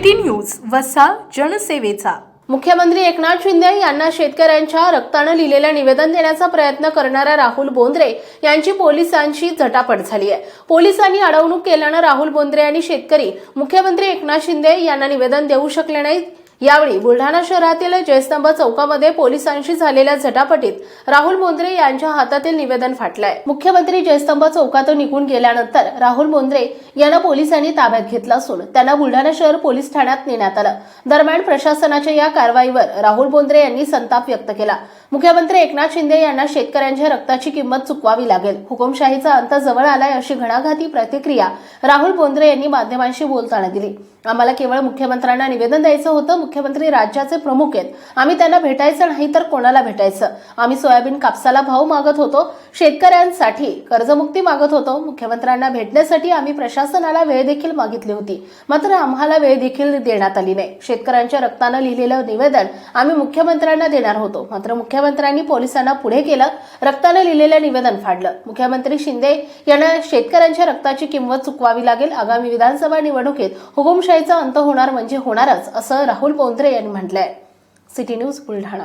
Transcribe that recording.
City news वसा जनसेवेचा. मुख्यमंत्री एकनाथ शिंदे यांना शेतकऱ्यांच्या रक्तानं लिहिलेलं निवेदन देण्याचा प्रयत्न करणाऱ्या राहुल बोंद्रे यांची पोलिसांशी झटापट झाली आहे. पोलिसांनी अडवणूक केल्यानं राहुल बोंद्रे आणि शेतकरी मुख्यमंत्री एकनाथ शिंदे यांना निवेदन देऊ शकले नाहीत. यावेळी बुलढाणा शहरातील जयस्तंभ चौकामध्ये पोलिसांशी झालेल्या झटापटीत राहुल मोंद्रे यांच्या हातातील निवेदन फाटलंय. मुख्यमंत्री जयस्तंभ चौकातून निघून गेल्यानंतर राहुल मोंद्रे यांना पोलिसांनी ताब्यात घेतलं असून त्यांना बुलढाणा शहर पोलीस ठाण्यात नेण्यात आलं. दरम्यान प्रशासनाच्या या कारवाईवर राहुल मोंद्रे यांनी संताप व्यक्त केला. मुख्यमंत्री एकनाथ शिंदे यांना शेतकऱ्यांच्या रक्ताची किंमत चुकवावी लागेल. हुकुमशाहीचा अंत जवळ आलाय अशी घणाघाती प्रतिक्रिया राहुल बोंद्रे यांनी माध्यमांशी बोलताना दिली. आम्हाला केवळ मुख्यमंत्र्यांना निवेदन द्यायचं होतं मुख्यमंत्री राज्याचे प्रमुख आहेत. आम्ही त्यांना भेटायचं नाही तर कोणाला भेटायचं? आम्ही सोयाबीन कापसाला भाव मागत होतो शेतकऱ्यांसाठी कर्जमुक्ती मागत होतो. मुख्यमंत्र्यांना भेटण्यासाठी आम्ही प्रशासनाला वेळ देखील मागितली होती. मात्र आम्हाला वेळ देखील देण्यात आली नाही. शेतकऱ्यांच्या रक्तानं लिहिलेलं निवेदन आम्ही मुख्यमंत्र्यांना देणार होतो. मात्र मुख्यमंत्र्यांनी पोलिसांना पुढे केलं. रक्तानं लिहिलेलं निवेदन फाडलं. मुख्यमंत्री शिंदे यांना शेतकऱ्यांच्या रक्ताची किंमत चुकवावी लागेल. आगामी विधानसभा निवडणुकीत हुकुमशाहीचा अंत होणार म्हणजे होणारच असं राहुल बोंद्रे यांनी म्हटलंय. City news Buldhana.